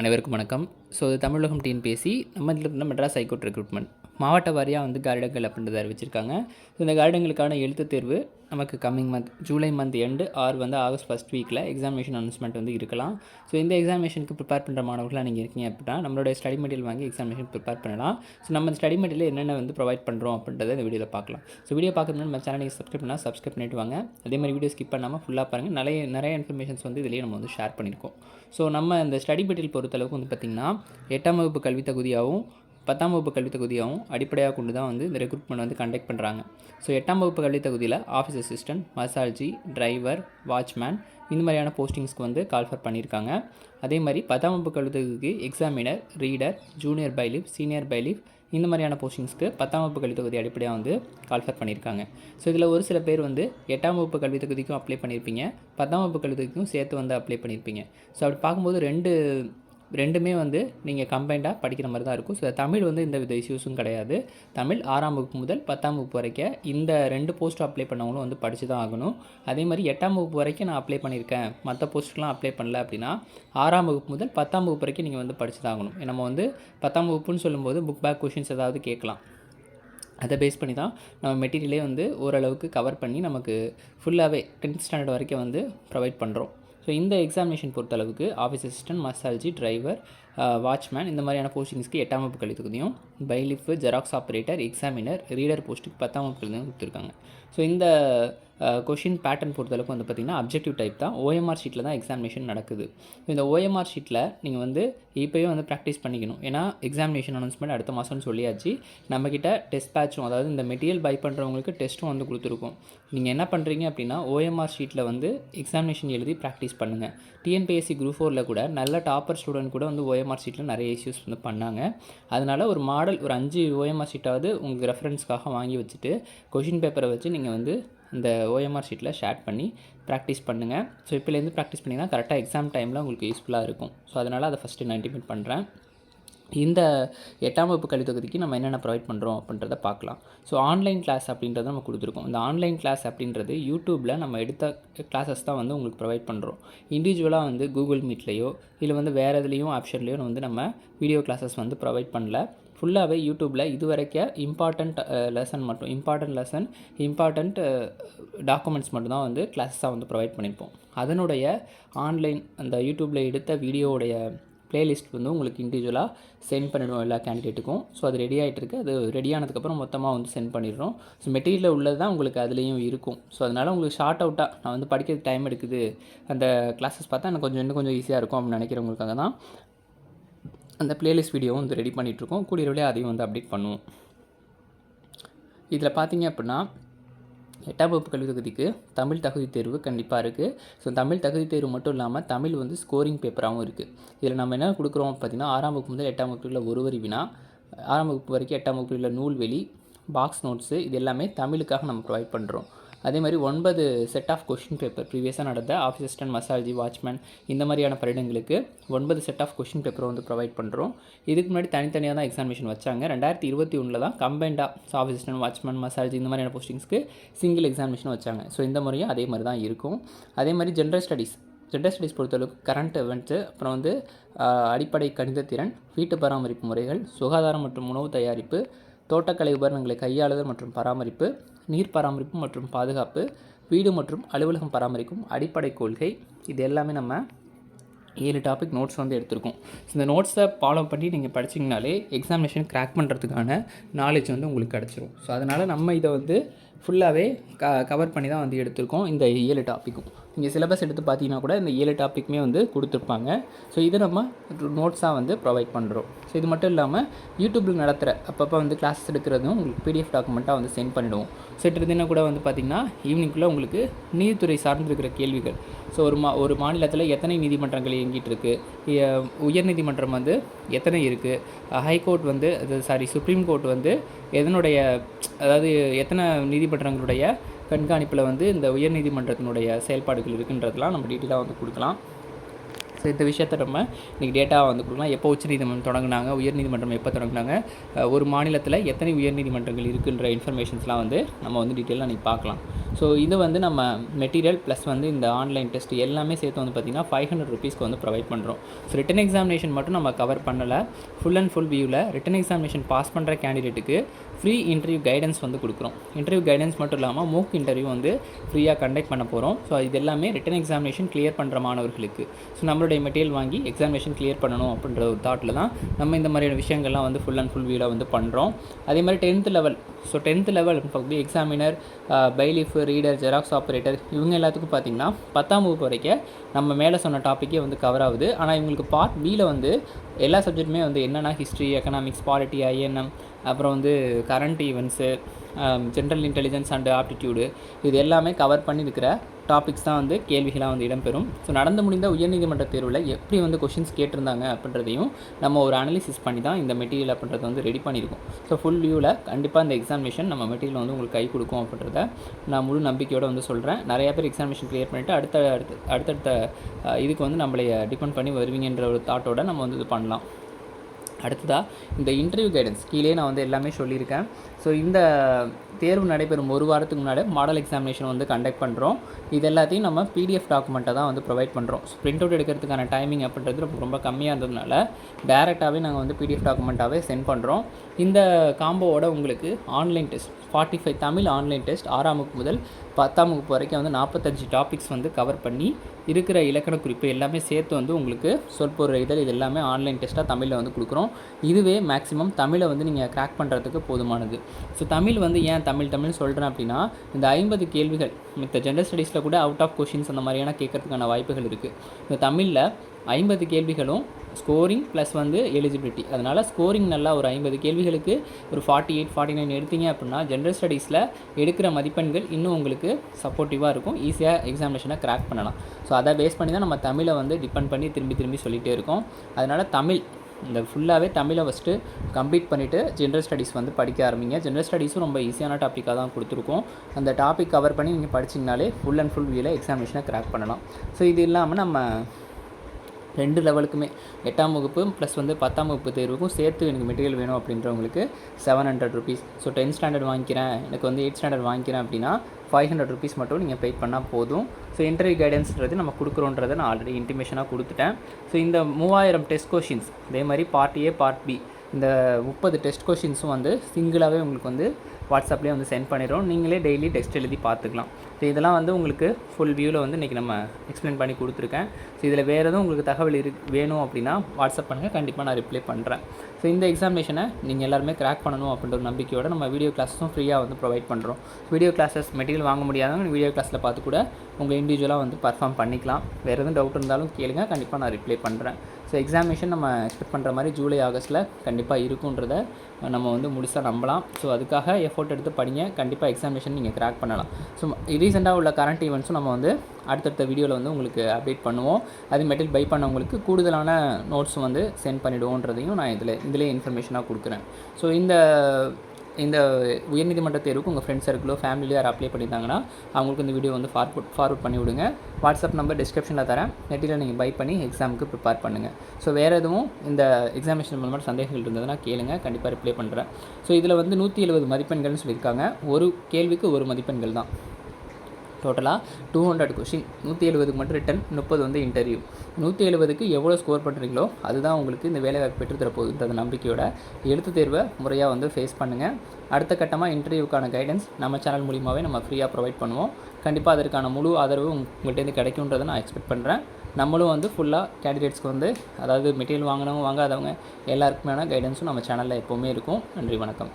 அனைவருக்கும் வணக்கம். ஸோ இது தமிழகம் டிஎன்பிஎஸ்சி நம்ம இதில் மெட்ராஸ் ஹைகோர்ட் ரெக்ரூட்மெண்ட் மாவட்ட வாரியாக வந்து கார்டங்கள் அப்படின்றத அறிவிச்சிருக்காங்க. ஸோ இந்த கார்டங்களுக்கான எழுத்துத் தேர்வு நமக்கு coming month July month end or வந்து ஆகஸ்ட் ஃபஸ்ட் வீக்கில் எக்ஸாமினேஷன் அனௌன்ஸ்மெண்ட் வந்து இருக்கலாம். ஸோ இந்த எக்ஸாமினேஷனுக்கு ப்ரிப்பேர் பண்ணுற மாணவர்களாக நீங்கள் இருக்கீங்க அப்படின்னா நம்மளுடைய ஸ்டடி மெட்டீரியல் வாங்கி எக்ஸாமினேஷன் ப்ரிப்பேர் பண்ணலாம். ஸோ நம்ம ஸ்டடி மெட்டீரியல் என்னென்ன வந்து ப்ரொவைட் பண்ணுறோம் அப்படின்றத இந்த வீடியோவில் பார்க்கலாம். ஸோ வீடியோ பார்க்கணும்னா நம்ம சேனல் நீங்கள் சப்ஸ்கிரைப் பண்ணால் சப்ஸ்கிரைப் பண்ணிட்டு வாங்க. அதே மாதிரி வீடியோ ஸ்கிப் பண்ணாமல் ஃபுல்லாக பாருங்கள் நிறைய நிறைய இன்ஃபர்மேஷன்ஸ் வந்து இதிலேயே நம்ம வந்து ஷேர் பண்ணியிருக்கோம் ஸோ நம்ம இந்த ஸ்டடி மெட்டீரியல் பொறுத்தளவுக்கு வந்து பார்த்திங்கன்னா எட்டாம் வகுப்பு கல்வி தகுதியாகவும் பத்தாம் வகுப்பு கல்வி தகுதியாகவும் அடிப்படையாக கொண்டு தான் வந்து இந்த ரெக்ரூட்மெண்ட் வந்து கண்டக்ட் பண்ணுறாங்க ஸோ எட்டாம் வகுப்பு கல்வி தகுதியில் ஆஃபீஸ் அசிஸ்டன்ட் மசால்ஜி டிரைவர் வாட்ச்மேன் இந்த மாதிரியான போஸ்டிங்ஸ்க்கு வந்து கால்ஃபர் பண்ணியிருக்காங்க. அதே மாதிரி பத்தாம் வகுப்பு கல்வி தகுதிக்கு examiner reader junior bailiff senior bailiff இந்த மாதிரியான போஸ்டிங்ஸ்க்கு பத்தாம் வகுப்பு கல்வி தொகுதி அடிப்படையாக வந்து கால்ஃபர் பண்ணியிருக்காங்க. ஸோ இதில் ஒரு சில பேர் வந்து எட்டாம் வகுப்பு கல்வி தகுதிக்கும் அப்ளை பண்ணியிருப்பீங்க பத்தாம் வகுப்பு கல்வி தகுதிக்கும் சேர்த்து வந்து அப்ளை பண்ணியிருப்பீங்க. ஸோ அப்படி பார்க்கும்போது ரெண்டு ரெண்டுமே வந்து நீங்கள் கம்பைண்டாக படிக்கிற மாதிரி தான் இருக்கும். ஸோ தமிழ் வந்து இந்த வித இஷ்யூஸும் கிடையாது. தமிழ் ஆறாம் வகுப்பு முதல் பத்தாம் வகுப்பு வரைக்கும் இந்த ரெண்டு போஸ்ட் அப்ளை பண்ணவங்களும் வந்து படித்து தான் ஆகணும். அதே மாதிரி எட்டாம் வகுப்பு வரைக்கும் நான் அப்ளை பண்ணியிருக்கேன். மற்ற போஸ்ட்டுக்கெலாம் அப்ளை பண்ணல அப்படின்னா ஆறாம் வகுப்பு முதல் பத்தாம் வகுப்பு வரைக்கும் நீங்கள் வந்து படித்து தான் ஆகணும். நம்ம வந்து பத்தாம் வகுப்புன்னு சொல்லும்போது புக் பேக் கொஷின்ஸ் ஏதாவது கேட்கலாம். அதை பேஸ் பண்ணி தான் நம்ம மெட்டீரியலே வந்து ஓரளவுக்கு கவர் பண்ணி நமக்கு ஃபுல்லாகவே டென்த் ஸ்டாண்டர்ட் வரைக்கும் வந்து ப்ரொவைட் பண்ணுறோம் ஸோ இந்த எக்ஸாமினேஷன் பொறுத்தளவுக்கு ஆஃபீஸ் அசிஸ்டன்ட் மசாலஜி டிரைவர் வாட்ச்மேன் இந்த மாதிரியான போஸ்டிங்ஸ்க்கு எட்டாம் வகுப்பு கல்வி bailiff bailiff xerox operator examiner reader போஸ்ட்டுக்கு பத்தாம் வகுப்பு கல்வியும் கொடுத்துருக்காங்க. ஸோ இந்த கொஷின் பேட்டர்ன் பொறுத்தளவுக்கு வந்து பார்த்திங்கன்னா அப்ஜெக்டிவ் டைப் தான். ஓஎம்ஆர் ஷீட்டில் தான் எக்ஸாமினேஷன் நடக்குது. இந்த ஓஎம்ஆர் ஷீட்டில் நீங்கள் வந்து இப்போயே வந்து ப்ராக்டிஸ் பண்ணிக்கணும். ஏன்னா எக்ஸாமினேஷன் அனௌன்ஸ்மெண்ட் அடுத்த மாதம்னு சொல்லியாச்சு. நம்மக்கிட்ட டெஸ்ட் பேட்சும் அதாவது இந்த மெட்டீரியல் பை பண்ணுறவங்களுக்கு டெஸ்ட்டும் வந்து கொடுத்துருக்கோம். நீங்கள் என்ன பண்ணுறீங்க அப்படின்னா ஓஎம்ஆர் ஷீட்டில் வந்து எக்ஸாமினேஷன் எழுதி ப்ராக்டிஸ் பண்ணுங்கள் டிஎன்பிஎஸ்சி குரூப் ஃபோரில் கூட நல்ல டாப்பர் ஸ்டூடெண்ட் கூட வந்து ஓஎம்ஆர் ஷீட்டில் நிறைய இஷ்யூஸ் வந்து பண்ணாங்க. அதனால் ஒரு மாடல் ஒரு அஞ்சு ஓஎம்ஆர் ஷீட்டாவது உங்களுக்கு ரெஃபரன்ஸ்க்காக வாங்கி வச்சுட்டு கொஷின் பேப்பரை வச்சு நீங்கள் வந்து இந்த ஓஎம்ஆர் ஷீட்டில் ஷேர் பண்ணி ப்ராக்டிஸ் பண்ணுங்கள் ஸோ இப்போலேருந்து ப்ராக்டிஸ் பண்ணிங்கன்னா கரெக்டாக எக்ஸாம் டைமில் உங்களுக்கு யூஸ்ஃபுல்லாக இருக்கும். ஸோ அதனால் அதை ஃபஸ்ட்டு நான் இன்டிமேட் பண்ணுறேன் இந்த எட்டாம் வகுப்பு கல்வி தொகுதிக்கு நம்ம என்னென்ன ப்ரொவைட் பண்ணுறோம் அப்படின்றத பார்க்கலாம். ஸோ ஆன்லைன் கிளாஸ் அப்படின்றத நம்ம கொடுத்துருக்கோம். இந்த ஆன்லைன் கிளாஸ் அப்படின்றது யூடியூப்பில் நம்ம எடுத்த கிளாஸஸ் தான் வந்து உங்களுக்கு ப்ரொவைட் பண்ணுறோம் இண்டிவிஜுவலாக வந்து கூகுள் மீட்லேயோ இல்லை வந்து வேறு எதுலேயும் ஆப்ஷன்லேயோ வந்து நம்ம வீடியோ கிளாஸஸ் வந்து ப்ரொவைட் பண்ணல. ஃபுல்லாகவே யூடியூப்பில் இது வரைக்கும் இம்பார்ட்டண்ட் லெசன் மட்டும் இம்பார்ட்டண்ட் லெசன் இம்பார்ட்டண்ட் டாக்குமெண்ட்ஸ் மட்டும்தான் வந்து கிளாஸஸாக வந்து ப்ரொவைட் பண்ணியிருப்போம். அதனுடைய ஆன்லைன் அந்த யூடியூப்பில் எடுத்த வீடியோவுடைய ப்ளேலிஸ்ட் வந்து உங்களுக்கு இண்டிவிஜுவலாக சென்ட் பண்ணிடுவோம் எல்லா கேண்டிடேட்டுக்கும் ஸோ அது ரெடி ஆகிட்டு இருக்குது அது ரெடி ஆனதுக்கப்புறம் மொத்தமாக வந்து சென்ட் பண்ணிடுறோம். ஸோ மெட்டீரியல் உள்ளது தான் உங்களுக்கு அதுலேயும் இருக்கும். ஸோ அதனால் உங்களுக்கு ஷார்ட் அவுட்டாக நான் வந்து படிக்கிறது டைம் எடுக்குது. அந்த கிளாஸஸ் பார்த்தா எனக்கு கொஞ்சம் இன்னும் கொஞ்சம் ஈஸியாக இருக்கும் அப்படின்னு நினைக்கிறவங்களுக்காக தான் அந்த ப்ளேலிஸ்ட் வீடியோவும் வந்து ரெடி பண்ணிகிட்ருக்கோம் கூடிய அதையும் வந்து அப்டேட் பண்ணுவோம். இதில் பார்த்தீங்க அப்படின்னா எட்டாம் வகுப்பு கல்வி தகுதிக்கு தமிழ் தகுதி தேர்வு கண்டிப்பாக இருக்குது ஸோ தமிழ் தகுதி தேர்வு மட்டும் இல்லாமல் தமிழ் வந்து ஸ்கோரிங் பேப்பராகவும் இருக்குது இதில் நம்ம என்ன கொடுக்குறோம் பார்த்திங்கன்னா ஆறாம் வகுப்பு முதல் எட்டாம் வகுப்பில் ஒரு வரி வினா ஆறாம் வகுப்பு வரைக்கும் எட்டாம் வகுப்புல நூல்வெளி பாக்ஸ் நோட்ஸு இது எல்லாமே தமிழுக்காக நம்ம ப்ரொவைட் பண்ணுறோம் அதே மாதிரி ஒன்பது செட் ஆஃப் கொஷின் பேப்பர் ப்ரீவியஸாக நடந்த ஆஃபீஸ் அசிஸ்டன்ட் மசாஜி வாட்ச்மேன் இந்த மாதிரியான பரிடங்களுக்கு ஒன்பது செட் ஆஃப் கொஷின் பேப்பர் வந்து ப்ரொவைட் பண்ணுறோம் இதுக்கு முன்னாடி தனித்தனியாக தான் எக்ஸாமினேஷன் வச்சாங்க. ரெண்டாயிரத்தி இருபத்தி ஒன்றில் தான் கம்பைண்டாக ஆஃபீஸ் அசிஸ்டன்ட் வாட்ச்மேன் மசாஜி இந்த மாதிரியான போஸ்டிங்ஸ்க்கு சிங்கிள் எக்ஸாமினேஷன் வச்சாங்க. ஸோ இந்த முறையும் அதே மாதிரி தான் இருக்கும். அதே மாதிரி ஜென்ரல் ஸ்டடீஸ் ஜென்ரல் ஸ்டடீஸ் பொறுத்தளவுக்கு கரண்ட் events அப்புறம் வந்து அடிப்படை கணித திறன் வீட்டு பராமரிப்பு முறைகள் சுகாதாரம் மற்றும் உணவு தயாரிப்பு தோட்டக்கலை உபகரணங்களை கையாளுதல் மற்றும் பராமரிப்பு நீர் பராமரிப்பு மற்றும் பாதுகாப்பு வீடு மற்றும் அலுவலகம் பராமரிக்கும் அடிப்படை கொள்கை. இது எல்லாமே நம்ம ஏழு டாபிக் நோட்ஸ் வந்து எடுத்திருக்கோம். ஸோ இந்த நோட்ஸை ஃபாலோ பண்ணி நீங்கள் படிச்சிங்கனாலே எக்ஸாமினேஷன் கிராக் பண்ணுறதுக்கான நாலேஜ் வந்து உங்களுக்கு கிடச்சிரும். ஸோ அதனால் நம்ம இதை வந்து ஃபுல்லாகவே க கவர் பண்ணி தான் வந்து எடுத்திருக்கோம் இந்த ஏழு டாப்பிக்கும் நீங்கள் சிலபஸ் எடுத்து பார்த்தீங்கன்னா கூட இந்த ஏழு டாப்பிக்குமே வந்து கொடுத்துருப்பாங்க. ஸோ இதை நம்ம நோட்ஸாக வந்து ப்ரொவைட் பண்ணுறோம் ஸோ இது மட்டும் இல்லாமல் யூடியூப்பில் நடத்துகிற அப்பப்போ வந்து கிளாஸஸ் எடுக்கிறதும் உங்களுக்கு பிடிஎஃப் டாக்குமெண்ட்டாக வந்து சென்ட் பண்ணிவிடுவோம் சற்று தினம் கூட வந்து பார்த்திங்கன்னா ஈவினிங்குள்ளே உங்களுக்கு நீதித்துறை சார்ந்திருக்கிற கேள்விகள். ஸோ ஒரு மா ஒரு மாநிலத்தில் எத்தனை நீதிமன்றங்கள் இயங்கிட்டு இருக்குது உயர்நீதிமன்றம் வந்து எத்தனை இருக்குது ஹைகோர்ட் வந்து அது சாரி சுப்ரீம் கோர்ட் வந்து எதனுடைய அதாவது எத்தனை நீதிமன்றங்களுடைய கண்காணிப்பில் வந்து இந்த உயர்நீதிமன்றத்தினுடைய செயல்பாடுகள் இருக்குன்றதெல்லாம் நம்ம டீட்டெயிலாக வந்து கொடுக்கலாம். ஸோ இந்த விஷயத்த நம்ம இன்றைக்கி டேட்டாவை வந்து கொடுக்கலாம். எப்போ உச்சநீதிமன்றம் தொடங்கினாங்க உயர்நீதிமன்றம் எப்போ தொடங்கினாங்க ஒரு மாநிலத்தில் எத்தனை உயர்நீதிமன்றங்கள் இருக்குன்ற இன்ஃபர்மேஷன்ஸ்லாம் வந்து நம்ம வந்து டீட்டெயிலாக இன்றைக்கி பார்க்கலாம். ஸோ இது வந்து நம்ம மெட்டீரியல் ப்ளஸ் வந்து இந்த ஆன்லைன் டெஸ்ட் எல்லாமே சேர்த்து வந்து பார்த்திங்கன்னா ஃபைவ் ஹண்ட்ரட் ருபீஸ்க்கு வந்து ப்ரொவைட் பண்ணுறோம் ஸோ ரிட்டன் எக்ஸாமினேஷன் மட்டும் நம்ம கவர் பண்ணலை. ஃபுல் அண்ட் ஃபுல் வியூவில் ரிட்டன் எக்ஸாமினேஷன் பாஸ் பண்ணுற கேண்டிடேட்டுக்கு ஃப்ரீ இன்டர்வியூ கைடன்ஸ் வந்து கொடுக்குறோம். இன்டர்வியூ கைடன்ஸ் மட்டும் இல்லாமல் மூக் இன்டர்வியூ வந்து ஃப்ரீயாக கண்டக்ட் பண்ண போகிறோம் ஸோ இது எல்லாமே ரிட்டன் எக்ஸாமினேஷன் கிளியர் பண்ணுற மாணவர்களுக்கு. ஸோ நம்மளுடைய மெட்டீரியல் வாங்கி எக்ஸாமினேஷன் கிளியர் பண்ணணும் அப்படின்ற ஒரு தாட்டில் தான் நம்ம இந்த மாதிரியான விஷயங்கள்லாம் வந்து ஃபுல் அண்ட் ஃபுல் வீடாக வந்து பண்ணுறோம் அதே மாதிரி tenth level so tenth level examiner bailiff reader xerox operator இவங்க எல்லாத்துக்கும் பார்த்தீங்கன்னா பத்தாம் வகுப்பு வரைக்கும் நம்ம மேலே சொன்ன டாப்பிக்கே வந்து கவர் ஆகுது. ஆனால் இவங்களுக்கு பார்ட் பியில் வந்து எல்லா சப்ஜெக்ட்டுமே வந்து என்னென்னா ஹிஸ்ட்ரி எக்கனாமிக்ஸ் பாலிட்டி ஐஎன்எம் அப்புறம் வந்து current events general intelligence and aptitude இது எல்லாமே கவர் பண்ணியிருக்கிற டாபிக்ஸ் தான் வந்து கேள்விகளாக வந்து இடம்பெறும். ஸோ நடந்து முடிந்த உயர்நீதிமன்ற தேர்வில் எப்படி வந்து கொஷின்ஸ் கேட்டிருந்தாங்க அப்படின்றதையும் நம்ம ஒரு அனலிசிஸ் பண்ணி தான் இந்த மெட்டீரியல் அப்படின்றத வந்து ரெடி பண்ணியிருக்கோம். ஸோ ஃபுல் வியூவில் கண்டிப்பாக இந்த எக்ஸாமினேஷன் நம்ம மெட்டீரியல் வந்து உங்களுக்கு கை கொடுக்கும் அப்படின்றத நான் முழு நம்பிக்கையோடு வந்து சொல்கிறேன் நிறைய பேர் எக்ஸாமினேஷன் கிளியர் பண்ணிவிட்டு அடுத்த அடுத்த அடுத்தடுத்த uh, இதுக்கு வந்து நம்மளை டிபெண்ட் பண்ணி வருவீங்கன்ற ஒரு தாட்டோட நம்ம வந்து இது பண்ணலாம். அடுத்ததாக இந்த இன்டர்வியூ கைடன்ஸ் கீழே நான் வந்து எல்லாமே சொல்லியிருக்கேன். ஸோ இந்த தேர்வு நடைபெறும் ஒரு வாரத்துக்கு முன்னாடி மாடல் எக்ஸாமினேஷன் வந்து கண்டக்ட் பண்ணுறோம் இது எல்லாத்தையும் நம்ம பிடிஎஃப் டாக்குமெண்ட்டை தான் வந்து ப்ரொவைட் பண்ணுறோம் ஸோ அவுட் எடுக்கிறதுக்கான டைமிங் அப்படின்றது ரொம்ப ரொம்ப கம்மியாக இருந்ததுனால டேரெக்டாகவே நாங்கள் வந்து பிடிஎஃப் டாக்குமெண்ட்டாகவே சென்ட் பண்ணுறோம் இந்த காம்போவோட உங்களுக்கு online test forty five Tamil online test ஆறாம் வகுப்பு முதல் பத்தாம் வகுப்பு வரைக்கும் வந்து நாற்பத்தஞ்சு டாபிக்ஸ் வந்து கவர் பண்ணி இருக்கிற இலக்கண குறிப்பு எல்லாமே சேர்த்து வந்து உங்களுக்கு சொற்பொருள் இதழ் இது எல்லாமே ஆன்லைன் டெஸ்ட்டாக தமிழில் வந்து கொடுக்குறோம். இதுவே மேக்ஸிமம் தமிழை வந்து நீங்கள் கிராக் பண்ணுறதுக்கு போதுமானது. ஸோ தமிழ் வந்து ஏன் தமிழ் தமிழ் சொல்கிறேன் அப்படின்னா இந்த ஐம்பது கேள்விகள் மித்த ஜென்ரல் ஸ்டடீஸில் கூட அவுட் ஆஃப் கொஷின்ஸ் அந்த மாதிரியான கேட்கறதுக்கான வாய்ப்புகள் இருக்குது இந்த தமிழில் ஐம்பது கேள்விகளும் ஸ்கோரிங் ப்ளஸ் வந்து எலிஜிபிலிட்டி அதனால் ஸ்கோரிங் நல்லா ஒரு ஐம்பது கேள்விகளுக்கு ஒரு ஃபார்ட்டி எயிட் ஃபார்ட்டி நைன் எடுத்தீங்க அப்படின்னா ஜென்ரல் ஸ்டடீஸில் எடுக்கிற மதிப்பெண்கள் இன்னும் உங்களுக்கு சப்போர்ட்டிவாக இருக்கும். ஈஸியாக எக்ஸாமினேஷனை கிராக் பண்ணலாம். ஸோ அதை பேஸ் பண்ணி தான் நம்ம தமிழை வந்து டிபெண்ட் பண்ணி திரும்பி திரும்பி சொல்லிகிட்டே இருக்கோம். அதனால் தமிழ் இந்த ஃபுல்லாகவே தமிழை ஃபஸ்ட்டு கம்ப்ளீட் பண்ணிவிட்டு ஜென்ரல் ஸ்டடீஸ் வந்து படிக்க ஆரம்பிங்க. ஜென்ரல் ஸ்டடீஸும் ரொம்ப ஈஸியான டாப்பிக்காக தான் கொடுத்துருக்கோம். அந்த டாபிக் கவர் பண்ணி நீங்கள் படிச்சிங்கனாலே ஃபுல் அண்ட் ஃபுல் வியூவில் எக்ஸாமினேஷனை கிராக் பண்ணலாம். ஸோ இது இல்லாமல் நம்ம ரெண்டு லெவலுக்குமே. எட்டாம் வகுப்பு ப்ளஸ் வந்து பத்தாம் வகுப்பு தேர்வுக்கும் சேர்த்து எனக்கு மெட்டீரியல் வேணும் அப்படின்றவங்களுக்கு seven hundred rupees so tenth standard வாங்கிக்கிறேன். எனக்கு வந்து எயிட் ஸ்டாண்டர்ட் வாங்கிக்கிறேன் அப்படின்னா ஃபைவ் ஹண்ட்ரட் ருபீஸ் மட்டும் நீங்கள் பே பண்ணால் போதும். ஸோ இன்டர்வியூ கைடன்ஸ்ன்றது நம்ம கொடுக்குறோன்றதை நான் ஆல்ரெடி இன்டிமேஷனாக கொடுத்துட்டேன். ஸோ இந்த மூவாயிரம் டெஸ்ட் கொஷின்ஸ் அதே மாதிரி பார்ட் ஏ பார்ட் பி இந்த முப்பது டெஸ்ட் கொஷின்ஸும் வந்து சிங்கிளாகவே உங்களுக்கு வந்து வாட்ஸ்அப்லேயே வந்து சென்ட் பண்ணிடுறோம். நீங்களே டெய்லி டெஸ்ட் எழுதி பார்த்துக்கலாம். ஸோ இதெல்லாம் வந்து உங்களுக்கு ஃபுல் வியூவில் வந்து இன்றைக்கி நம்ம எக்ஸ்பிளைன் பண்ணி கொடுத்துருக்கேன். ஸோ இதில் வேறு எதுவும் உங்களுக்கு தகவல் இரு வேணும் அப்படின்னா வாட்ஸ்அப் பண்ணுங்கள் கண்டிப்பாக நான் ரிப்ளை பண்ணுறேன் ஸோ இந்த எக்ஸாமினேஷனை நீங்கள் எல்லாருமே கிராக் பண்ணணும் அப்படின்ற ஒரு நம்பிக்கையோட நம்ம வீடியோ கிளாஸஸும் ஃப்ரீயாக வந்து ப்ரொவைட் பண்ணுறோம் வீடியோ கிளாஸஸ் மெட்டீரியல் வாங்க முடியாதவங்க வீடியோ கிளாஸில் பார்த்து கூட உங்கள் இண்டிவிஜுவலாக வந்து பர்ஃபார்ம் பண்ணிக்கலாம். வேறு எதுவும் டவுட் இருந்தாலும் கேளுங்க. கண்டிப்பாக நான் ரிப்ளை பண்ணுறேன் ஸோ எக்ஸாமினேஷன் நம்ம எக்ஸ்பெக்ட் பண்ணுற மாதிரி ஜூலை ஆகஸ்ட்டில் கண்டிப்பாக இருக்குன்றத நம்ம வந்து முழுசாக நம்பலாம். ஸோ அதுக்காக எஃபோர்ட் எடுத்து படிங்க. கண்டிப்பாக எக்ஸாமினேஷன் நீங்கள் கிராக் பண்ணலாம். ஸோ இது ரீசெண்டாக உள்ள கரண்ட் ஈவெண்ட்ஸும் நம்ம வந்து அடுத்தடுத்த வீடியோவில் வந்து உங்களுக்கு அப்டேட் பண்ணுவோம். அது மெட்டீரியல் பை பண்ணவங்களுக்கு கூடுதலான நோட்ஸும் வந்து சென்ட் பண்ணிவிடுவோன்றதையும் நான் இதில் இதிலே இன்ஃபர்மேஷனாக கொடுக்குறேன். ஸோ இந்த இந்த உயர்நீதிமன்ற தேர்வுக்கு உங்கள் ஃப்ரெண்ட்ஸ் சர்க்கிளோ ஃபேமிலியோ யார் அப்ளை பண்ணியிருந்தாங்கன்னா அவங்களுக்கு இந்த வீடியோ வந்து ஃபார்வர்ட் ஃபார்வர்ட் பண்ணி விடுங்க. வாட்ஸ்அப் நம்பர் டிஸ்கிரிப்ஷனில் தரேன். மெட்டீரியல் நீங்கள் பை பண்ணி எக்ஸாமுக்கு ப்ரிப்பேர் பண்ணுங்கள் ஸோ வேறு எதுவும் இந்த எக்ஸாமினேஷன் மூலமாக சந்தேகங்கள் இருந்ததுன்னா கேளுங்க. கண்டிப்பாக ரிப்ளை பண்ணுறேன் ஸோ இதில் வந்து நூற்றி எழுபது மதிப்பெண்கள்னு சொல்லியிருக்காங்க. ஒரு கேள்விக்கு ஒரு மதிப்பெண்கள் தான். டோட்டலாக டூ ஹண்ட்ரட் கொஷின் நூற்றி எழுபதுக்கு மட்டும் ரிட்டன் முப்பது வந்து இன்டர்வியூ நூற்றி எழுபதுக்கு எவ்வளோ ஸ்கோர் பண்ணுறீங்களோ அதுதான் உங்களுக்கு இந்த வேலைவாய்ப்பு பெற்றுத்தர போகுதுன்றது நம்பிக்கையோட எழுத்து தேர்வை முறையாக வந்து ஃபேஸ் பண்ணுங்கள் அடுத்த கட்டமாக இன்டர்வியூக்கான கைடன்ஸ் நம்ம சேனல் மூலியமாகவே நம்ம ஃப்ரீயாக ப்ரொவைட் பண்ணுவோம். கண்டிப்பாக அதற்கான முழு ஆதரவு உங்கள்கிட்டேருந்து கிடைக்குன்றதை நான் எக்ஸ்பெக்ட் பண்ணுறேன் நம்மளும் வந்து ஃபுல்லாக கேண்டிடேட்ஸ்க்கு வந்து அதாவது மெட்டீரியல் வாங்கினவங்க வாங்காதவங்க எல்லாருக்குமான கைடன்ஸும் நம்ம சேனலில் எப்போவுமே இருக்கும். நன்றி வணக்கம்.